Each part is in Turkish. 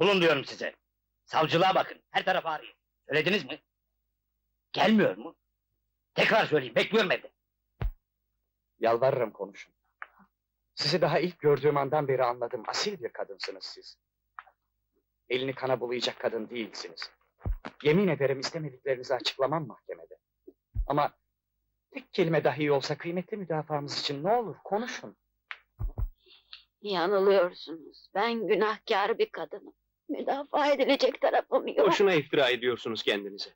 Bulun diyorum size. Savcılığa bakın. Her tarafı arayın. Söylediniz mi? Gelmiyor mu? Tekrar söyleyeyim. Bekliyorum evde. Yalvarırım konuşun. Sizi daha ilk gördüğüm andan beri anladım. Asil bir kadınsınız siz. Elini kana bulayacak kadın değilsiniz. Yemin ederim istemediklerinizi açıklamam mahkemede. Ama tek kelime dahi olsa kıymetli müdafaamız için ne olur konuşun. Yanılıyorsunuz. Ben günahkar bir kadınım. Müdafaa edilecek tarafım yok. Boşuna iftira ediyorsunuz kendinize.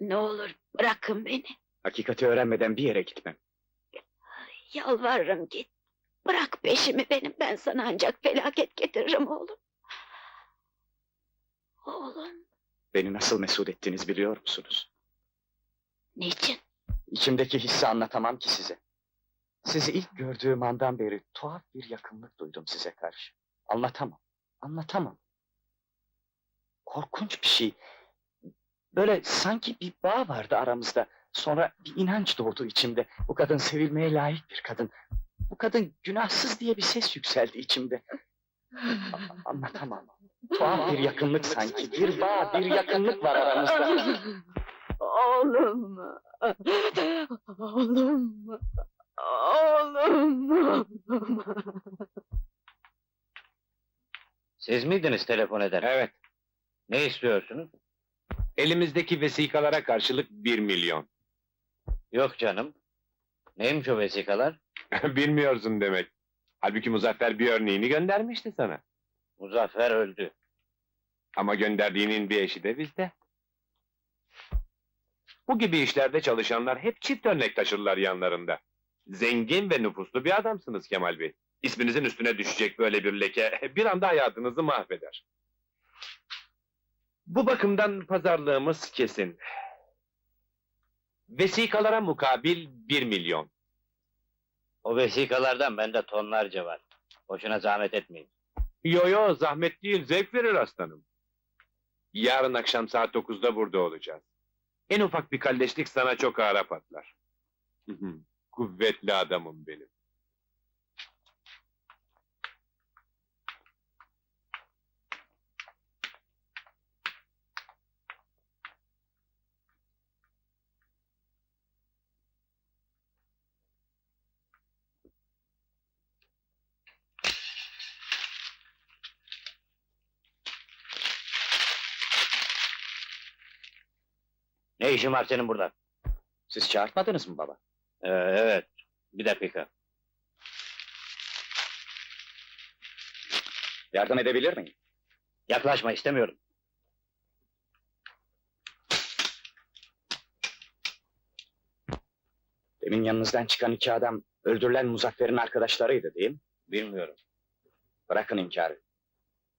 Ne olur bırakın beni. Hakikati öğrenmeden bir yere gitmem. Yalvarırım git. Bırak peşimi benim. Ben sana ancak felaket getiririm oğlum. Oğlum. Beni nasıl mesut ettiniz biliyor musunuz? Niçin? İçimdeki hissi anlatamam ki size. Sizi ilk gördüğüm andan beri tuhaf bir yakınlık duydum size karşı. Anlatamam, anlatamam. Korkunç bir şey. Böyle sanki bir bağ vardı aramızda. Sonra bir inanç doğdu içimde. Bu kadın sevilmeye layık bir kadın. Bu kadın günahsız diye bir ses yükseldi içimde. Anlatamam. Tuhaf bir yakınlık sanki. Bir bağ, bir yakınlık var aramızda. Oğlum. Oğlum. Oğlum. Siz miydiniz telefon eden? Evet. Ne istiyorsunuz? Elimizdeki vesikalara karşılık bir milyon. Yok canım. Neymiş o vesikalar? Bilmiyorsun demek. Halbuki Muzaffer bir örneğini göndermişti sana. Muzaffer öldü. Ama gönderdiğinin bir eşi de bizde. Bu gibi işlerde çalışanlar hep çift örnek taşırlar yanlarında. Zengin ve nüfuslu bir adamsınız Kemal Bey. İsminizin üstüne düşecek böyle bir leke bir anda hayatınızı mahveder. Bu bakımdan pazarlığımız kesin. Vesikalara mukabil bir milyon. O vesikalardan bende tonlarca var. Boşuna zahmet etmeyin. Yo yo zahmet değil zevk verir aslanım. Yarın akşam saat 9'da burada olacağız. En ufak bir kalleşlik sana çok ağır patlar. Kuvvetli adamım benim. Ne işin var senin burada? Siz çağırtmadınız mı baba? Ee, evet. Bir dakika. Yardım edebilir miyim? Yaklaşma istemiyorum. Demin yanınızdan çıkan iki adam öldürülen Muzaffer'in arkadaşlarıydı değil mi? Bilmiyorum. Bırakın inkarı.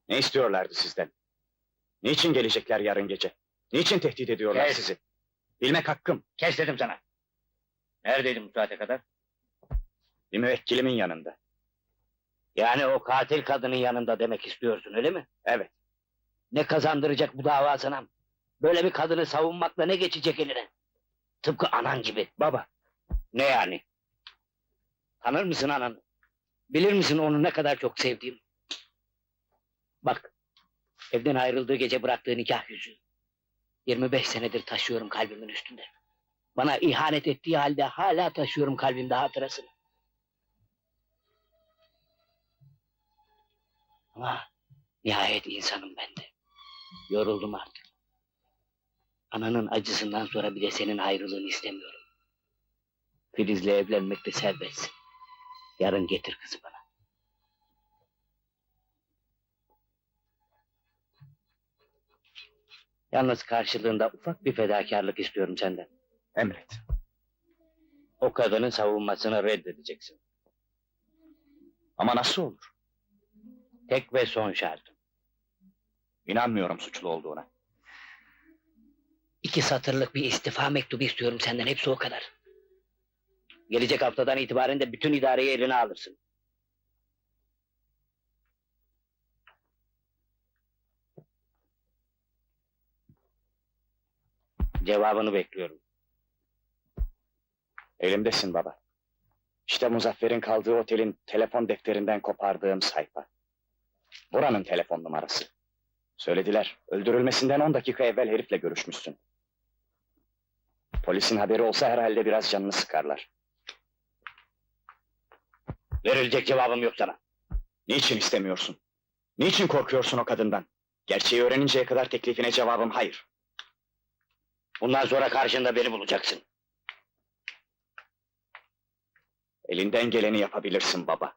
Ne istiyorlardı sizden? Niçin gelecekler yarın gece? Niçin tehdit ediyorlar Kes. sizi? Bilmek hakkım. Kes dedim sana. Neredeydin bu saate kadar? Bir müvekkilimin yanında. Yani o katil kadının yanında demek istiyorsun öyle mi? Evet. Ne kazandıracak bu dava sana? Böyle bir kadını savunmakla ne geçecek eline? Tıpkı anan gibi. Baba, Ne yani? Tanır mısın ananı? Bilir misin onu ne kadar çok sevdiğim? Bak, evden ayrıldığı gece bıraktığı nikah yüzüğü. 25 senedir taşıyorum kalbimin üstünde. Bana ihanet ettiği halde hala taşıyorum kalbimde hatırasını. Ama nihayet insanım ben de. Yoruldum artık. Ananın acısından sonra bir de senin ayrılığını istemiyorum. Filiz'le evlenmekte serbestsin. Yarın getir kızı bana. Yalnız karşılığında ufak bir fedakarlık istiyorum senden. emret. O kadının savunmasını reddedeceksin. Ama nasıl olur? Tek ve son şartım. İnanmıyorum suçlu olduğuna. İki satırlık bir istifa mektubu istiyorum senden. Hepsi o kadar. Gelecek haftadan itibaren de bütün idareyi eline alırsın. Cevabını bekliyorum. Elimdesin baba. İşte Muzaffer'in kaldığı otelin telefon defterinden kopardığım sayfa. Buranın telefon numarası. Söylediler, öldürülmesinden 10 dakika evvel herifle görüşmüşsün. Polisin haberi olsa herhalde biraz canını sıkarlar. Verilecek cevabım yok sana. Niçin istemiyorsun? Niçin korkuyorsun o kadından? Gerçeği öğreninceye kadar teklifine cevabım hayır. Bundan sonra karşında beni bulacaksın. Elinden geleni yapabilirsin baba.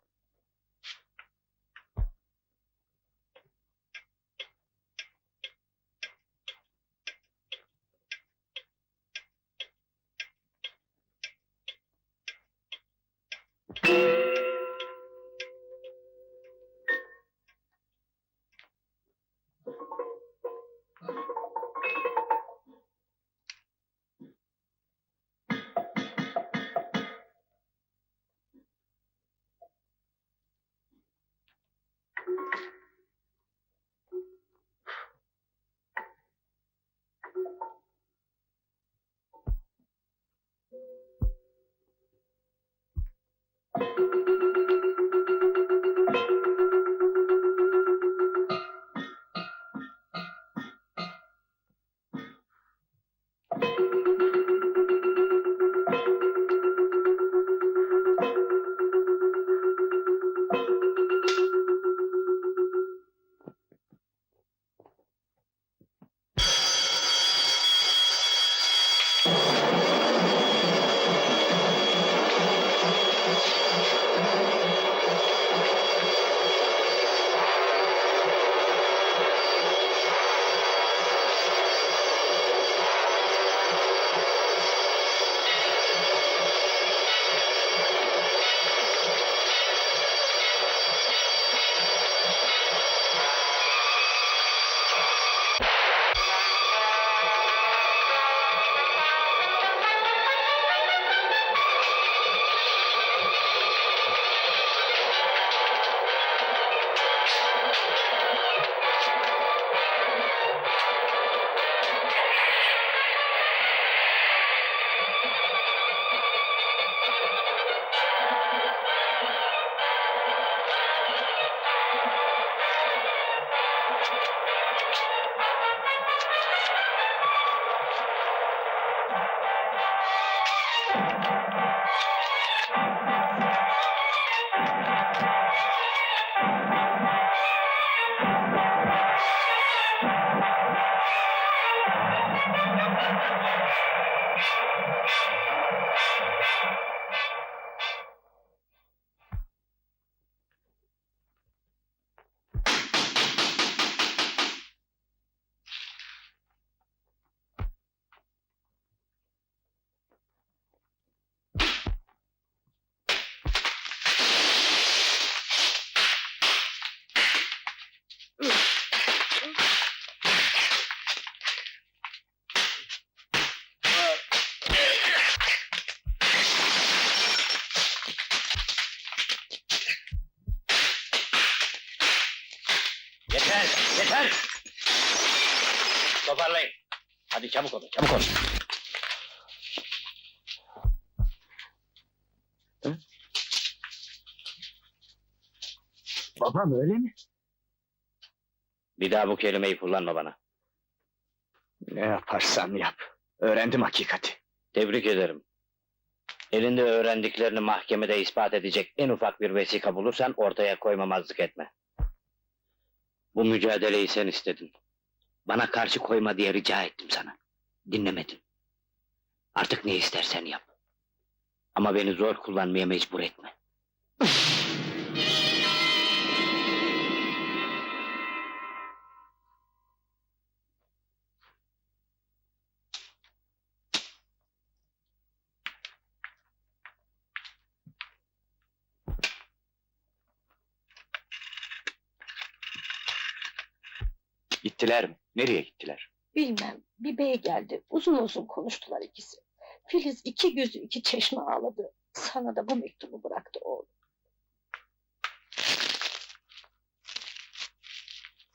Yeter, yeter! Toparlayın. Hadi çabuk olun, çabuk olun. Babam öyle mi? Bir daha bu kelimeyi kullanma bana. Ne yaparsan yap. Öğrendim hakikati. Tebrik ederim. Elinde öğrendiklerini mahkemede ispat edecek en ufak bir vesika bulursan ortaya koymamazlık etme. Bu mücadeleyi sen istedin. Bana karşı koyma diye rica ettim sana. Dinlemedin. Artık ne istersen yap. Ama beni zor kullanmaya mecbur etme. Gittiler mi? Nereye gittiler? Bilmem, bir bey geldi. Uzun uzun konuştular ikisi. Filiz iki gözü iki çeşme ağladı. Sana da bu mektubu bıraktı oğlum.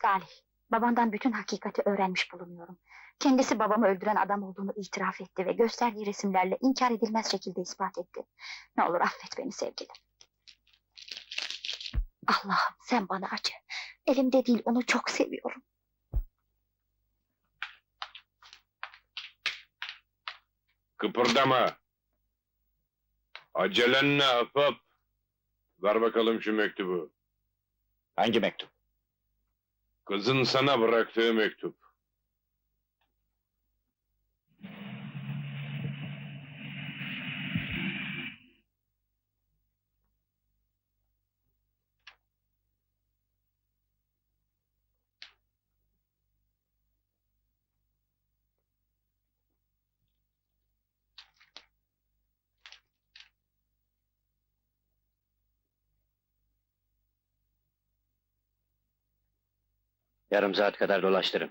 Salih, babandan bütün hakikati öğrenmiş bulunuyorum. Kendisi babamı öldüren adam olduğunu itiraf etti ve gösterdiği resimlerle inkar edilmez şekilde ispat etti. Ne olur affet beni sevgilim. Allah'ım sen bana acı. Elimde değil onu çok seviyorum. Kıpırdama. Acelen ne ahbap? Ver bakalım şu mektubu. Hangi mektup? Kızın sana bıraktığı mektup. Yarım saat kadar dolaştırın.